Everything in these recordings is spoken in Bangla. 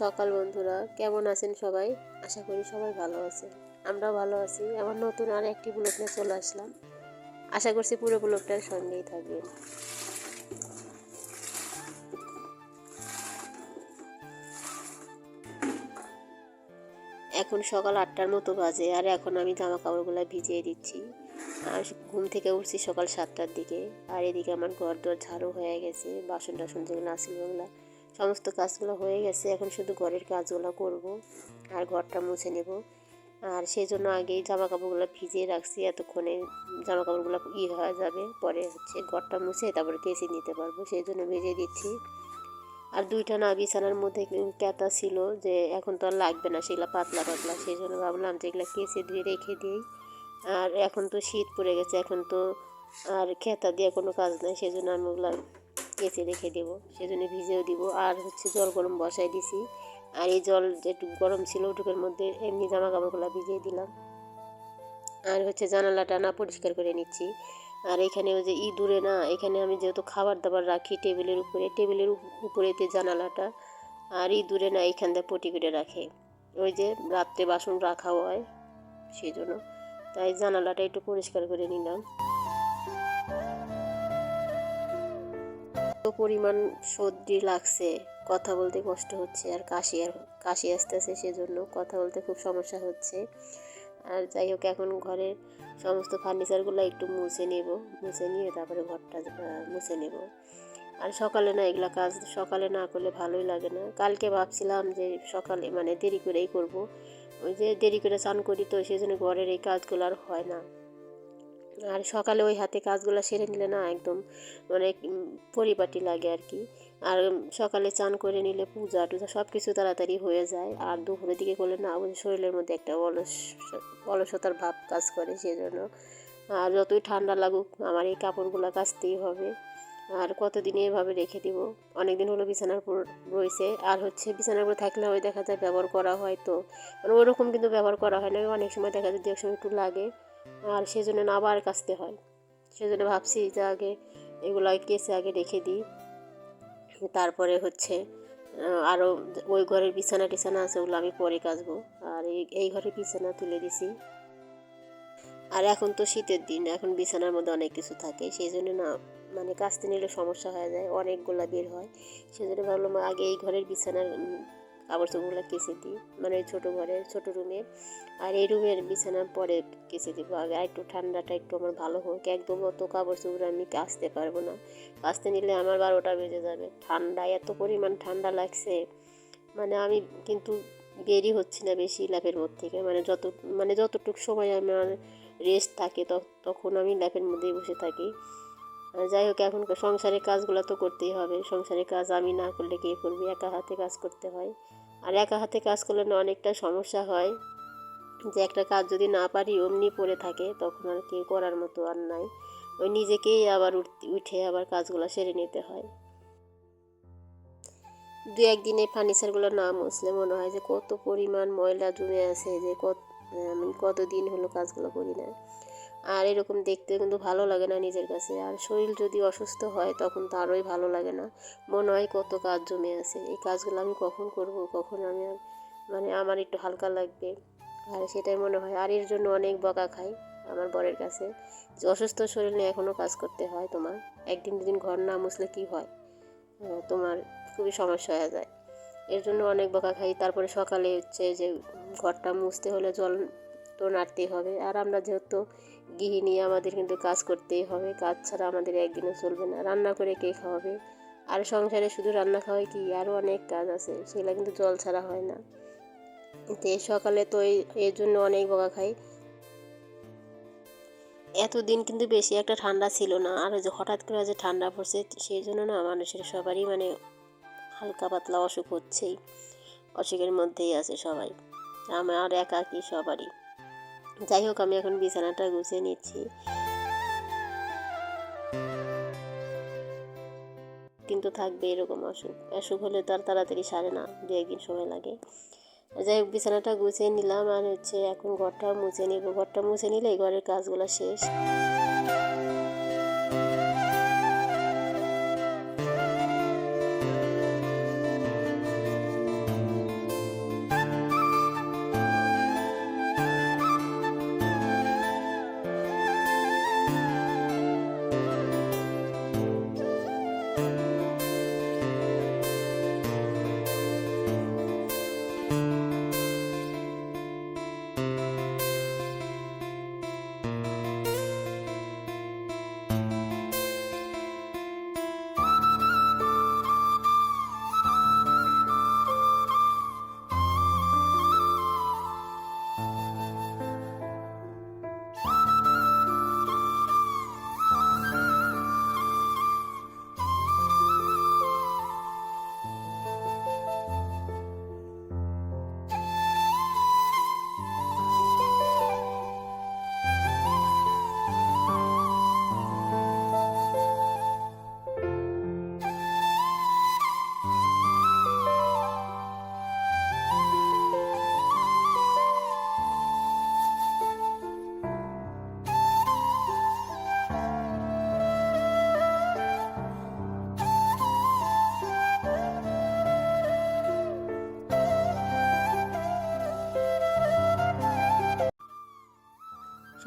সকাল বন্ধুরা। কেমন আছেন সবাই? আশা করি সবাই ভালো আছে আমরাও ভালো আছি। আমার নতুন আর একটি ব্লগ নিয়ে চলে আসলাম। আশা করছি পুরো ব্লগটার সঙ্গেই থাকবেন। এখন সকাল আটটার মতো বাজে, আর এখন আমি জামা কাপড়গুলো ভিজিয়ে দিচ্ছি। আর ঘুম থেকে উঠছি সকাল সাতটার দিকে। আর এদিকে আমার ঘর দর ঝাড়ু হয়ে গেছে বাসন টাসন যেগুলো আসছিল ওগুলো সমস্ত কাজগুলো হয়ে গেছে, এখন শুধু ঘরের কাজগুলো করব আর ঘরটা মুছে নেব। আর সেই জন্য আগেই জামা কাপড়গুলো ভিজিয়ে রাখছি, এতক্ষণে জামা কাপড়গুলো ই হয়ে যাবে, পরে হচ্ছে ঘরটা মুছে তারপরে কেসে নিতে পারব, সেই জন্য ভেজে দিচ্ছি। আর দুইটা না বিছানার মধ্যে ক্যাতা ছিল যে এখন তো আর লাগবে না, সেগুলো পাতলা পাতলা, সেই জন্য ভাবলাম যে এগুলো কেসে দিয়ে রেখে দিই। আর এখন তো শীত পড়ে গেছে, এখন তো আর খেতা দিয়ে কোনো কাজ নাই, সেই জন্য আমি ওগুলো কেচে রেখে দেবো, সেজন্য ভিজেও দিব। আর হচ্ছে জল গরম বসাই দিছি। আর এই জল যেটুকু গরম ছিল ওটুকের মধ্যে এমনি জামা কাপড়গুলো ভিজিয়ে দিলাম। আর হচ্ছে জানালাটা না পরিষ্কার করে নিচ্ছি। আর এখানে ওই যে ইঁদুরে না, এখানে আমি যেহেতু খাবার দাবার রাখি টেবিলের উপরে, টেবিলের উপরেতে জানালাটা। আর ইঁদুরে না এইখান দিয়ে পটি করে রাখে। ওই যে রাত্রে বাসন রাখা হয় সেই জন্য তাই জানালাটা একটু পরিষ্কার করে নিলাম। পরিমাণ সর্দি লাগছে, কথা বলতে কষ্ট হচ্ছে, আর কাশি আর কাশি আসতেছে সেজন্য কথা বলতে খুব সমস্যা হচ্ছে। আর যাই হোক, এখন ঘরের সমস্ত ফার্নিচারগুলো একটু মুছে নেব, মুছে নিয়ে তারপরে ঘরটা মুছে নেব। আর সকালে না এগুলা কাজ, সকালে না করলে ভালোই লাগে না। কালকে ভাবছিলাম যে সকালে মানে দেরি করেই করব। ওই যে দেরি করে স্নান করি তো সেই জন্য ঘরের এই কাজগুলো আর হয় না। আর সকালে ওই হাতে কাজগুলো সেরে নিলে না একদম মানে পরিপাটি লাগে আর কি আর সকালে চান করে নিলে পূজা টুজা সব কিছু তাড়াতাড়ি হয়ে যায়। আর দুপুরের দিকে করলে না ওই শরীরের মধ্যে একটা অলস অলসতার ভাব কাজ করে সেই জন্য আর যতই ঠান্ডা লাগুক, আমার এই কাপড়গুলো কাচতেই হবে। আর কতদিন এভাবে রেখে দিব? অনেক দিন হলো বিছানার উপর রয়েছে আর হচ্ছে বিছানার উপর থাকলে ওই দেখা যায় ব্যবহার করা হয় তো। মানে ওরকম কিন্তু ব্যবহার করা হয় না। অনেক সময় দেখা যায় দু এক সময় একটু লাগে। আর সেজন্য না আবার কাচতে হয়। সেজন্য ভাবছি যে আগে এগুলো কেসে আগে রেখে দিই। তারপরে হচ্ছে আরও ওই ঘরের বিছানা টিছানা আছে ওগুলো আমি পরে কাচবো। আর এই এই ঘরের বিছানা তুলে দিছি। আর এখন তো শীতের দিন, এখন বিছানার মধ্যে অনেক কিছু থাকে। সেই জন্য না মানে কাচতে নিলে সমস্যা হয়ে যায়, অনেকগুলা বের হয়। সেই জন্য ভাবলাম আগে এই ঘরের বিছানার কাপড় চোপড়গুলো কেচে দিই। মানে ওই ছোটো ঘরের, ছোটো রুমে। আর এই রুমের বিছানার পরে কেচে দিব। আগে আর একটু ঠান্ডাটা একটু আমার ভালো হোক। একদম অত কাপড় চোপড় আমি কাচতে পারব না। কাচতে নিলে আমার বারোটা বেজে যাবে। ঠান্ডা, এত পরিমাণ ঠান্ডা লাগছে। মানে আমি কিন্তু বেরই হচ্ছি না বেশি ল্যাপের মধ্যে থেকে। মানে যত মানে যতটুকু সময় আমার রেস্ট থাকে তখন আমি ল্যাপের মধ্যেই বসে থাকি। যাই হোক, এখন সংসারের কাজগুলো তো করতেই হবে। সংসারের কাজ আমি না করলে কে করবে? একা হাতে কাজ করতে হয়। আর একা হাতে কাজ করলে না অনেকটা সমস্যা হয়। যে একটা কাজ যদি না পারি, অমনি পড়ে থাকে, তখন আর কেউ করার মতো আর নাই। ওই নিজেকেই আবার উঠে আবার কাজগুলো সেরে নিতে হয়। দু একদিনে ফার্নিচারগুলো না মুছলে মনে হয় যে কত পরিমাণ ময়লা জমে আছে, যে কত আমি কতদিন হলো কাজগুলো করি না। আর এরকম দেখতে কিন্তু ভালো লাগে না নিজের কাছে। আর শরীর যদি অসুস্থ হয়, তখন তো আরোই ভালো লাগে না। মনে হয় কত কাজ জমে আছে। এই কাজগুলো আমি কখন করব, কখন আমি মানে আমার একটু হালকা লাগবে। আর সেটাই মনে হয়। আর এর জন্য অনেক বকা খাই আমার বরের কাছে। যে অসুস্থ শরীর নিয়ে এখনও কাজ করতে হয় তোমার। একদিন দুদিন ঘর না মুছলে কী হয়? তোমার খুবই সমস্যা হয়ে যায়। এর জন্য অনেক বকা খাই। তারপরে সকালে হচ্ছে যে ঘরটা মুছতে হলে জল তো নাড়তেই হবে। আর আমরা যেহেতু গৃহিণী, আমাদের কিন্তু কাজ করতেই হবে। কাজ ছাড়া আমাদের একদিনও চলবে না। রান্না করে কে খাওয়াবে? আর সংসারে শুধু রান্না খাওয়াই কি? আরও অনেক কাজ আছে। সেগুলো কিন্তু জল ছাড়া হয় না। তো সকালে তো এই, এর জন্য অনেক বকা খাই। এতদিন কিন্তু বেশি একটা ঠান্ডা ছিল না। আর যে হঠাৎ করে যে ঠান্ডা পড়ছে, সেই জন্য না মানুষের সবারই মানে হালকা পাতলা অসুখ হচ্ছেই। অসুখের মধ্যেই আছে সবাই। আমার একা কি সবারই। যাই হোক, আমি এখন বিছানাটা গুছিয়ে নিচ্ছি। কিন্তু থাকবে এরকম অসুখ। অসুখ হলে তো আর তাড়াতাড়ি সারে না, দু একদিন সময় লাগে। যাই হোক, বিছানাটা গুছিয়ে নিলাম। আর হচ্ছে এখন ঘরটা মুছে নিব। ঘরটা মুছে নিলে ঘরের কাজগুলো শেষ।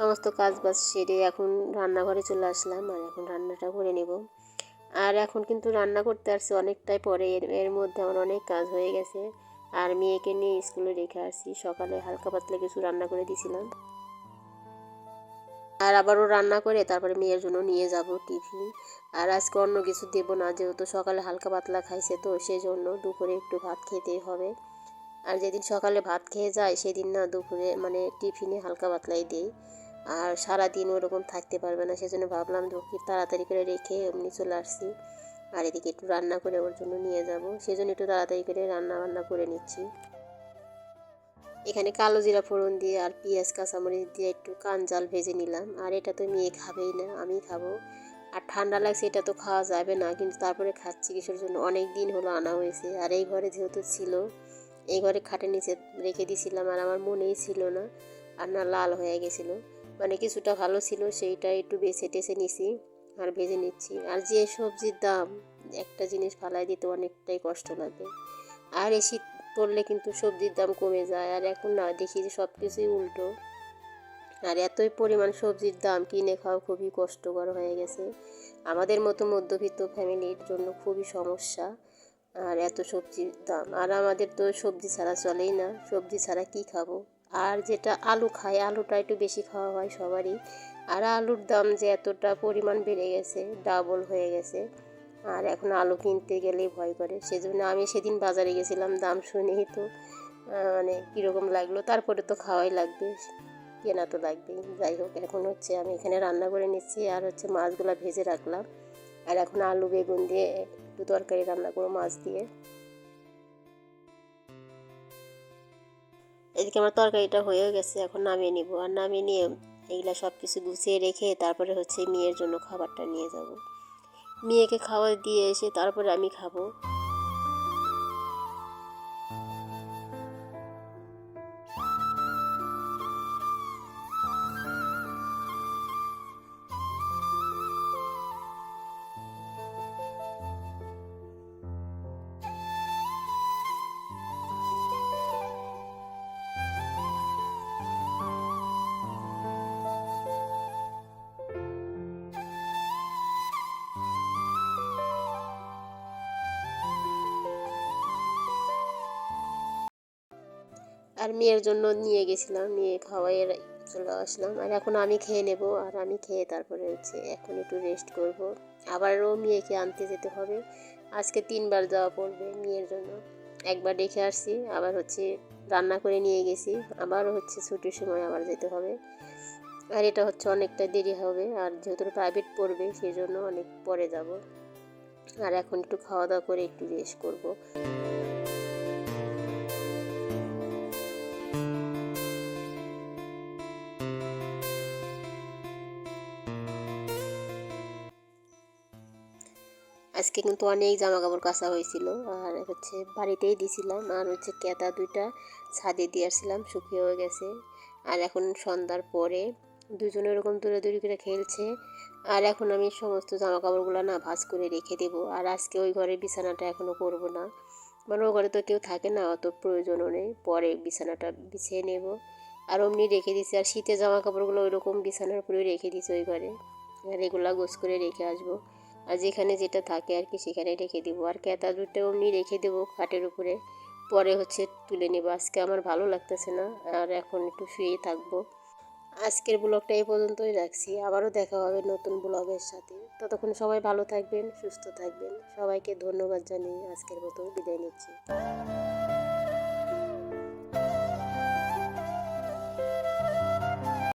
সমস্ত কাজ বাজ সেরে এখন রান্নাঘরে চলে আসলাম আর এখন রান্নাটা করে নেব। আর এখন কিন্তু রান্না করতে আসছে অনেকটাই পরে, এর এর মধ্যে আমার অনেক কাজ হয়ে গেছে। আর মেয়েকে নিয়ে স্কুলে রেখে আসছি, সকালে হালকা পাতলা কিছু রান্না করে দিয়েছিলাম। আর আবারও রান্না করে তারপরে মেয়ের জন্য নিয়ে যাব টিফিন। আর আজকে অন্য কিছু দেবো না, যেহেতু সকালে হালকা পাতলা খাইছে তো সেই জন্য দুপুরে একটু ভাত খেতেই হবে। আর যেদিন সকালে ভাত খেয়ে যায়, সেদিন না দুপুরে মানে টিফিনে হালকা পাতলাই দিই। আর সারাদিন ওরকম থাকতে পারবে না, সেজন্য ভাবলাম কি তাড়াতাড়ি করে রেখে এমনি চলে আসছি। আর এদিকে একটু রান্না করে ওর জন্য নিয়ে যাব, সেজন্য একটু তাড়াতাড়ি করে রান্না বান্না করে নিচ্ছি। এখানে কালো জিরা ফোড়ন দিয়ে আর পেঁয়াজ, কাঁচামরিচ দিয়ে একটু কাঞ্জাল ভেজে নিলাম। আর এটা তো মেয়ে খাবেই না আমি খাব। আর ঠান্ডা লাগছে, এটা তো খাওয়া যাবে না, কিন্তু তারপরে খাচ্ছি কিসের জন্য? অনেক দিন হলো আনা হয়েছে, আর এই ঘরে যেহেতু ছিল, এই ঘরে খাটের নিচে রেখে দিয়েছিলাম আর আমার মনেই ছিল না, আর না লাল হয়ে গেছিল। মানে কিছুটা ভালো ছিল, সেইটা একটু বেছে টেছে নিছি আর ভেজে নিচ্ছি। আর যে সবজির দাম, একটা জিনিস ফালাই দিতে অনেকটাই কষ্ট লাগে। আর এই শীত পড়লে কিন্তু সবজির দাম কমে যায়। আর এখন না, দেখি যে সব কিছুই উল্টো। আর এতই পরিমাণ সবজির দাম, কিনে খাওয়া খুবই কষ্টকর হয়ে গেছে। আমাদের মতো মধ্যবিত্ত ফ্যামিলির জন্য খুবই সমস্যা আর এত সবজির দাম। আর আমাদের তো সবজি ছাড়া চলেই না। সবজি ছাড়া কি খাব? আর যেটা আলু খায়, আলুটা একটু বেশি খাওয়া হয় সবারই। আর আলুর দাম যে এতটা পরিমাণ বেড়ে গেছে ডাবল হয়ে গেছে। আর এখন আলু কিনতে গেলেই ভয় করে। সেজন্য আমি সেদিন বাজারে গেছিলাম, দাম শুনেই তো মানে কীরকম লাগল। তারপরে তো খাওয়াই লাগবে, কেনা তো লাগবেই। যাই হোক, এখন হচ্ছে আমি এখানে রান্না করে নিচ্ছি। আর হচ্ছে মাছগুলো ভেজে রাখলাম। আর এখন আলু, বেগুন দিয়ে একটু তরকারি রান্না করব মাছ দিয়ে। এদিকে আমার তরকারিটা হয়েও গেছে, এখন নামিয়ে নিব। আর নামিয়ে নিয়ে এগুলো সব কিছু গুছিয়ে রেখে তারপরে হচ্ছে মেয়ের জন্য খাবারটা নিয়ে যাব। মেয়েকে খাবার দিয়ে এসে তারপরে আমি খাব। আর মেয়ের জন্য নিয়ে গেছিলাম, নিয়ে খাওয়াই চলে আসলাম। আর এখন আমি খেয়ে নেব, আর আমি খেয়ে তারপরে হচ্ছে এখন একটু রেস্ট করব। আবারও মেয়েকে আনতে যেতে হবে। আজকে তিনবার যাওয়া পড়বে মেয়ের জন্য। একবার ডেকে আসছি, আবার হচ্ছে রান্না করে নিয়ে গেছি। আবারও হচ্ছে ছুটির সময় আবার যেতে হবে। আর এটা হচ্ছে অনেকটা দেরি হবে, আর যেহেতু প্রাইভেট পড়বে সেই জন্য অনেক পরে যাব। আর এখন একটু খাওয়া দাওয়া করে একটু রেস্ট করব। আজকে কিন্তু অনেক জামা কাপড় কাচা হয়েছিল। আর হচ্ছে বাড়িতেই দিছিলাম। আর হচ্ছে কেতা দুইটা ছাদে দিয়ে আসছিলাম, শুকিয়ে হয়ে গেছে। আর এখন সন্ধ্যার পরে দুজনে এরকম দূরে দূরে করে খেলছে। আর এখন আমি সমস্ত জামা কাপড়গুলো না ভাজ করে রেখে দেব। আর আজকে ওই ঘরের বিছানাটা এখনও করব না। মানে ওই ঘরে তো কেউ থাকে না, অত প্রয়োজনও নেই। পরে বিছানাটা বিছিয়ে নেব। আর অমনি রেখে দিছি। আর শীতের জামা কাপড়গুলো ওই রকম বিছানার উপরে রেখে দিছি ওই ঘরে। আর এগুলা গোছ করে রেখে আসব। আর যেখানে যেটা থাকে আর কি, সেখানে রেখে দেবো। আর কেতা দুটো অমনি রেখে দেবো খাটের উপরে। পরে হচ্ছে তুলে নেব। আজকে আমার ভালো লাগতেছে না, আর এখন একটু শুয়েই থাকব। আজকের ব্লগটা এই পর্যন্তই রাখছি। আবারও দেখা হবে নতুন ব্লগের সাথে। ততক্ষণ সবাই ভালো থাকবেন, সুস্থ থাকবেন। সবাইকে ধন্যবাদ জানিয়ে আজকের মতো বিদায় নিচ্ছি।